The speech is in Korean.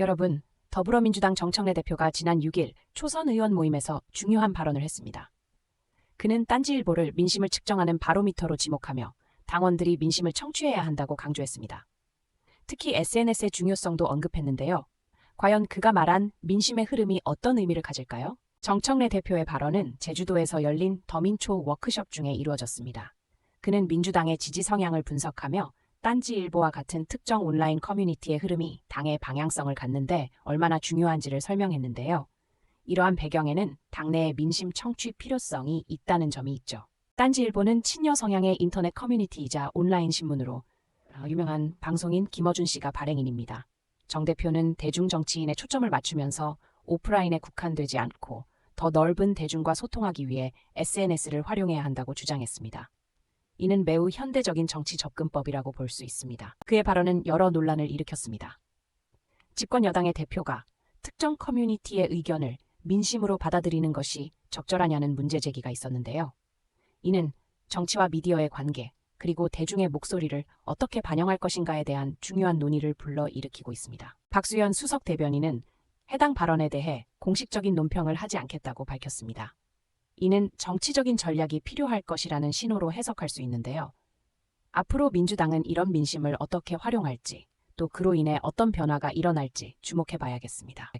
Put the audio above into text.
여러분, 더불어민주당 정청래 대표가 지난 6일 초선 의원 모임에서 중요한 발언을 했습니다. 그는 딴지일보를 민심을 측정하는 바로미터로 지목하며 당원들이 민심을 청취해야 한다고 강조했습니다. 특히 SNS의 중요성도 언급했는데요. 과연 그가 말한 민심의 흐름이 어떤 의미를 가질까요? 정청래 대표의 발언은 제주도에서 열린 더민초 워크숍 중에 이루어졌습니다. 그는 민주당의 지지 성향을 분석하며 딴지일보와 같은 특정 온라인 커뮤니티의 흐름이 당의 방향성을 갖는데 얼마나 중요한지를 설명했는데요. 이러한 배경에는 당내의 민심 청취 필요성이 있다는 점이 있죠. 딴지일보는 친여 성향의 인터넷 커뮤니티이자 온라인 신문으로 어, 유명한 방송인 김어준 씨가 발행인입니다. 정 대표는 대중 정치인에 초점을 맞추면서 오프라인에 국한되지 않고 더 넓은 대중과 소통하기 위해 SNS를 활용해야 한다고 주장했습니다. 이는 매우 현대적인 정치 접근법이라고 볼 수 있습니다. 그의 발언은 여러 논란을 일으켰습니다. 집권 여당의 대표가 특정 커뮤니티의 의견을 민심으로 받아들이는 것이 적절하냐는 문제 제기가 있었는데요. 이는 정치와 미디어의 관계, 그리고 대중의 목소리를 어떻게 반영할 것인가에 대한 중요한 논의를 불러 일으키고 있습니다. 박수현 수석 대변인은 해당 발언에 대해 공식적인 논평을 하지 않겠다고 밝혔습니다. 이는 정치적인 전략이 필요할 것이라는 신호로 해석할 수 있는데요. 앞으로 민주당은 이런 민심을 어떻게 활용할지, 또 그로 인해 어떤 변화가 일어날지 주목해 봐야겠습니다.